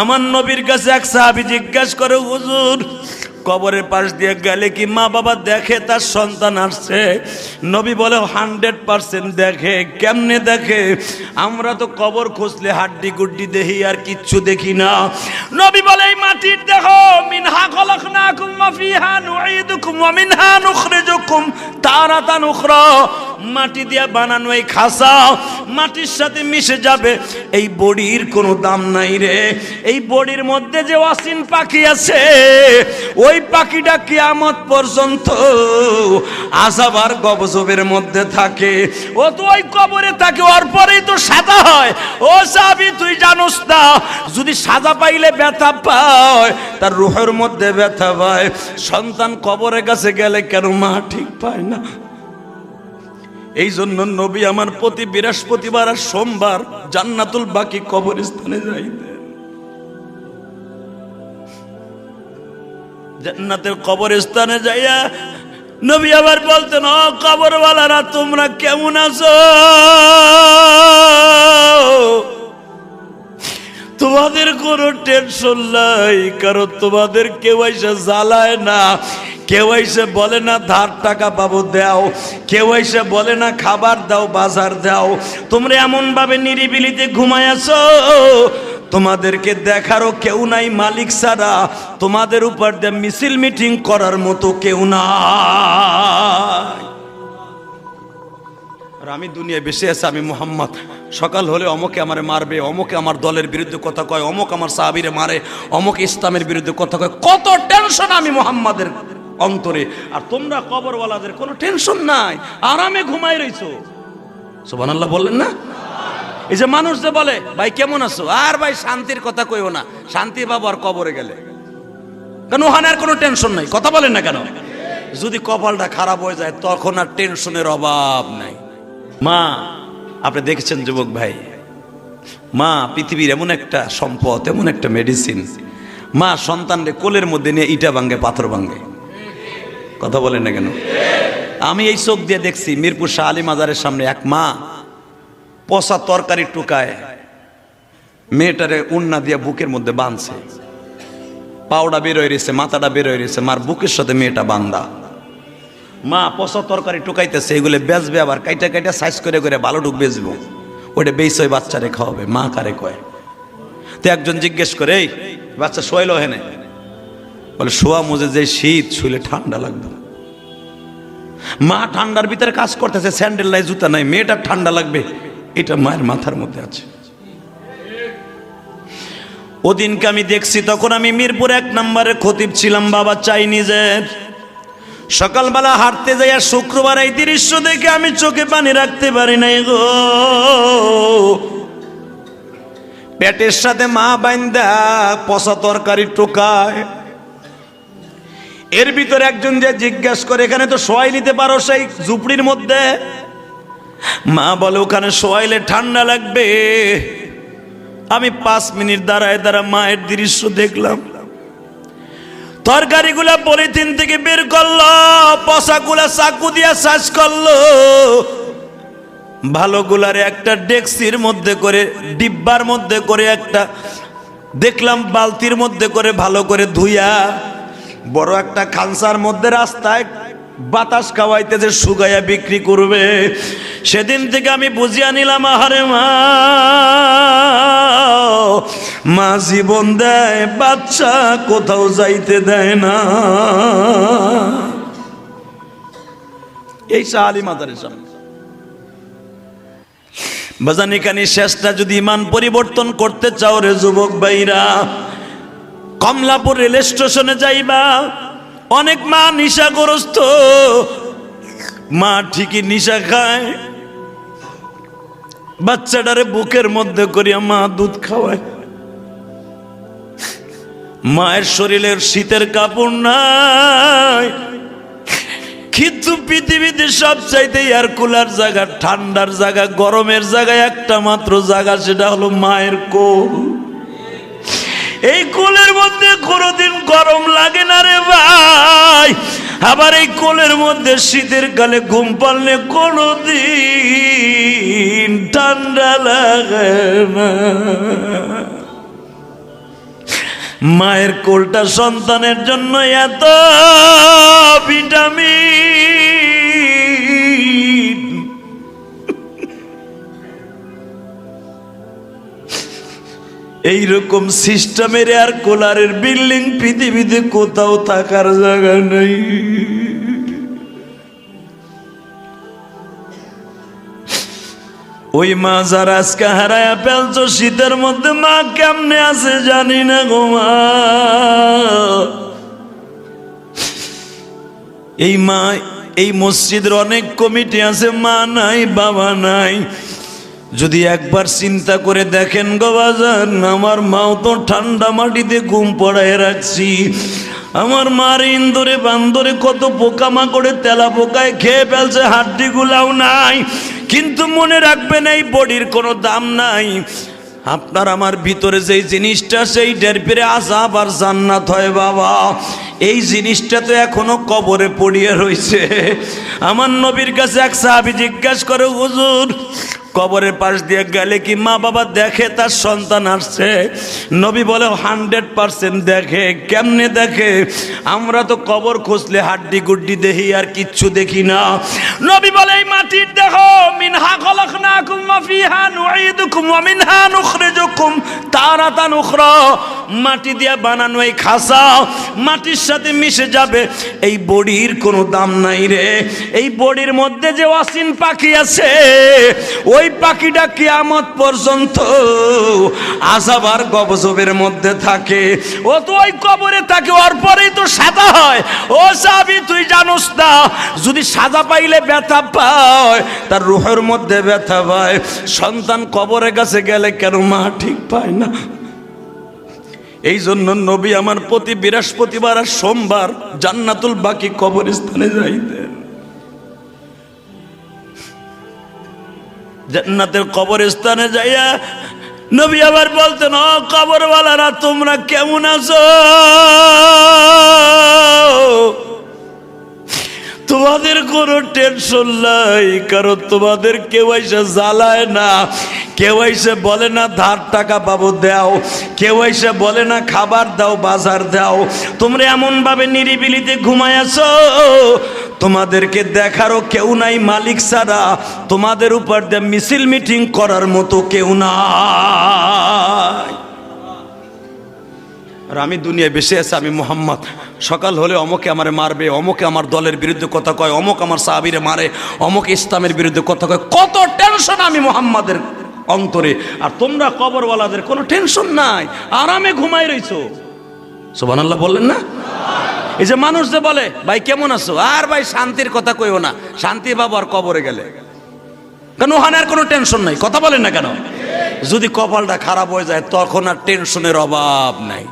আমার নবীর কাছে এক সাহাবি জিজ্ঞাসা করে, হুজুর, কবরের পাশ দিয়ে গেলে কি মা বাবা দেখে তার সন্তান আসছে? নবী বলে, হান্ড্রেড পার্সেন্ট দেখে। কেমনে দেখে? আমরা তো কবর খুঁজলে হাড্ডি গুড্ডি দেখি আর কিচ্ছু দেখি না। নবী বলে, এই মাটির দেখো মিনহা খলকনাকুম ওয়া ফিহা নুঈদুকুম ওয়া মিনহা নুখরিজুকুম তারাতান মাটি দিয়ে বানানো এই খাসা মাটির সাথে মিশে যাবে। এই বডির কোনো দাম নাই রে। এই বডির মধ্যে যে অসীম পাখি আছে, ওই পাখিটা কিয়ামত পর্যন্ত আসাবার গবজবের মধ্যে থাকে। ও তো ওই কবরে থাকে, ওর পরেই তো সাদা হয়। ও সাবি, তুই জানোস না, যদি সাজা পাইলে ব্যথা পায়, তার রুহের মধ্যে ব্যথা পায়। সন্তান কবরের কাছে গেলে কেন মা ঠিক পায় না? এই জন্য নবী আমার প্রতি বৃহস্পতিবার আর সোমবার জান্নাতুল বাকি কবরস্থানে যাইতেন। জান্নাতের কবরস্থানে যাইয়া নবী আবার বলতেন, ও কবরওয়ালারা, তোমরা কেমন আছো? তোমাদের কোনো টেনশন নাই, কারণ তোমাদের কেউ এসে জ্বালায় না। কেউ এসে বলে না, ধার টাকা পাবো দাও। কেউ এসে বলে না, খাবার দাও, বাজার দাও। তোমরা এমন ভাবে নিরিবিলিতে ঘুমায় আছো? তোমাদেরকে দেখারও কেউ নাই মালিক ছাড়া। তোমাদের উপর দিয়ে মিছিল মিটিং করার মতো কেউ নাই। আর আমি দুনিয়ায় বেশি আছে, আমি মোহাম্মদ। সকাল হলে অমকে আমার মারবে, অমকে আমার দলের বিরুদ্ধে কথা কয়, অমক আমার সাহাবিরে মারে, অমক ইসলামের বিরুদ্ধে কথা কয়। কত টেনশন আমি মোহাম্মদের। অন্তরে। আর তোমরা কবরওয়ালাদের কোনো টেনশন নাই, আরামে ঘুমাই রইছো। সুবহানাল্লাহ বললেন না? এই যে মানুষ যে বলে, ভাই, কেমন আছো? আর ভাই, শান্তির কথা কইও না। শান্তি পাবো আর কবরে গেলে। কেন, ওখানে আর কোনো টেনশন নাই? কথা বলেন না কেন? যদি কপালটা খারাপ হয়ে যায়, তখন আর টেনশনের অভাব নাই। মা, আপনি দেখেছেন যুবক ভাই? মা, পৃথিবীর এমন একটা সম্পদ, এমন একটা মেডিসিন মা, সন্তানরে কোলের মধ্যে নিয়ে ইটা ভাঙ্গে পাথর ভাঙ্গে কথা বলেন না কেন? আমি এই চোখ দিয়ে দেখছি মিরপুর শাহ আলী মাজারের সামনে এক মা পচা তরকারি টুকায় মেয়েটারে উন্না দিয়ে বুকের মধ্যে বাঁধছে। পাউডা বেরোয় রয়েছে, মাথাটা বেরোয় রয়েছে, মার বুকের সাথে মেয়েটা বান্ধা মা পচা তরকারি টুকাইতেছে, এগুলো বেচবে আবার, কাইটা কাইটা সাইজ করে করে ভালো ডুব বেচবো। ওইটা বেশ ওই বাচ্চারে খাওয়াবে, মা কারে কয়? তো একজন জিজ্ঞেস করে, এই বাচ্চা শোয়াইলো হেনে বলে, শোয়া মুজে যে শীত শুলে ঠান্ডা লাগবে মা ঠান্ডার ভিতরে কাজ করতেছে, স্যান্ডেল নাই, জুতা নাই, মেয়েটার ঠান্ডা লাগবে। এটা মায়ের মাথার মধ্যে আছে। ওদিনকে আমি দেখছি, তখন আমি মিরপুর এক নম্বরে খতিব ছিলাম, বাবা চাইনিজের। সকালবেলা হাঁটতে যাইয়া শুক্রবার এই দৃশ্য দেখে আমি চোখে পানি রাখতে পারি নাই গো। পেটের সাথে মা বাইন্দা, পচা তরকারি টোকায়। এর ভিতরে একজন যে জিজ্ঞাসা করে, এখানে তো সোয়াই নিতে পারো সেই ঝুপড়ির মধ্যে? মা বলে, ওখানে সোয়াইলে ঠান্ডা লাগবে। আমি পাঁচ মিনিট দাঁড়ায় দাঁড়া মায়ের দৃশ্য দেখলাম। তরকারিগুলা পলিথিন থেকে বের করল পশাগুলা চাকু দিয়া শ্বাস করল। ভালো ভালোগুলার একটা ডেক্সির মধ্যে করে, ডিব্বার মধ্যে করে একটা, দেখলাম বালতির মধ্যে করে ভালো করে ধুইয়া বড় একটা খানসার মধ্যে রাস্তায় বাতাস খাওয়াইতে যে শুকাইয়া বিক্রি করবে, সেদিন থেকে আমি বুঝিয়া নিলাম, আহারে মা মা জীবন দেয়, বাচ্চা কোথাও যাইতে দেয় না। এই শাহালি মাতারের সামনে। বাজানিকানি শেষটা যদি ইমান পরিবর্তন করতে চাও রে যুবক ভাইরা কমলাপুর রেল স্টেশনে যাইবা। অনেক মা নিশাগ্রস্ত। মা ঠিকই নিশা খায়। বাচ্চাটারে বুকের মধ্যে করিয়া মা দুধ খাওয়ায়। মায়ের শরীরের শীতের কাপড় নাই। কিন্তু পৃথিবীতে সব চাইতে এয়ার কুলার জায়গা, ঠান্ডার জায়গা, গরমের জায়গায় একটা মাত্র জায়গা, সেটা হলো মায়ের কোল। এই কোলের মধ্যে কোনোদিন গরম লাগে না রে ভাই। আবার এই কোলের মধ্যে শীতের কালে ঘুম পারলে কোনোদিন ঠান্ডা লাগে না। মায়ের কোলটা সন্তানের জন্য এত ভিটামিন। এইরকম সিস্টেমের আর কোলারের বিল্ডিং পৃথিবীতে কোথাও থাকার জায়গা নেই। ওই মা যারা আজকে হারায়া ফেলছো, শীতের মধ্যে মা কেমনে আছে জানি না গো মা। এই মা, এই মসজিদের অনেক কমিটি আছে, মা নাই, বাবা নাই। যদি একবার চিন্তা করে দেখেন গো বাজান, আমার মাও তো ঠান্ডা মাটিতে ঘুম পড়ায় রাখছি। আমার মার ইন্দরে বান্দরে কত পোকামাকড়ে তেলা পোকায় খেয়ে ফেলছে হাড্ডি গুলাও নাই। কিন্তু মনে রাখবেন এই বডির কোনো দাম নাই। আপনার আমার ভিতরে যেই জিনিসটা, সেই ডের পেরে আজাব আর জান্নাত হয় বাবা। এই জিনিসটা তো এখনও কবরে পড়িয়ে রয়েছে আমার নবীর কাছে এক সাহাবি জিজ্ঞাসা করে, হুজুর কবরের পাশ দিয়ে গেলে কি মা বাবা দেখে তার সন্তান আসছে? নবী বলে হান্ড্রেড পারসেন্ট দেখে। কেমনে দেখে? আমরা তো কবর খুঁজলে হাড্ডি গুড্ডি দেখি আর কিচ্ছু দেখি না। নবী বলে, এই মাটির দেখো মিনহা খলকনাকুম ওয়া ফিহা নুঈদুকুম ওয়া মিনহা নুখরিজুকুম তারাতান উখরা। মাটি দিয়ে বানানো এই খাসা মাটির সাথে মিশে যাবে। এই বডির কোনো দাম নাই রে। এই বডির মধ্যে যে অসীন পাখি আছে, ওই পাখিটা কিয়ামত পর্যন্ত আজাব আর গবজবের মধ্যে থাকে। ও তো ওই কবরে থাকে, ওর পরেই তো সাদা হয়। ও সাবি, তুই জানোস না, যদি সাদা পাইলে ব্যথা পায়, তার রুহের মধ্যে ব্যথা পায়। সন্তান কবরের কাছে গেলে কেন মা ঠিক পায় না? এই জন্য নবী আমার প্রতি বৃহস্পতিবার আর সোমবার জান্নাতুল বাকি কবরস্থানে যাইতেন। জান্নাতের কবরস্থানে যাইয়া নবী আবার বলতেন, ও কবরওয়ালারা, তোমরা কেমন আছো? তোমাদের কোনো টেনশন নাই, কারণ তোমাদের কেউ এসে জ্বালায় না। কেউ এসে বলে না, ধার টাকা পাবো দাও। কেউ এসে বলে না, খাবার দাও, বাজার দাও। তোমরা এমনভাবে নিরিবিলিতে ঘুমায় আছো? তোমাদেরকে দেখারও কেউ নাই মালিক ছাড়া। তোমাদের উপর দিয়ে মিছিল মিটিং করার মতো কেউ নাই। আর আমি দুনিয়ায় বেশি আছি, আমি মোহাম্মদ। সকাল হলে অমকে আমার মারবে, অমকে আমার দলের বিরুদ্ধে কথা কয়, অমক আমার সাহাবিরে মারে, অমক ইসলামের বিরুদ্ধে কথা কয়। কত টেনশন আমি মোহাম্মদের অন্তরে। আর তোমরা কবরওয়ালাদের কোনো টেনশন নাই, আরামে ঘুমাই রইছো। সোবান আল্লাহ বললেন না? এই যে মানুষ যে বলে, ভাই, কেমন আছো? আর ভাই, শান্তির কথা কইও না। শান্তি বাবু আর কবরে গেলে। কেন, ওখানে আর কোনো টেনশন নাই? কথা বলেন না কেন? যদি কপালটা খারাপ হয়ে যায়, তখন আর টেনশনের অভাব নাই।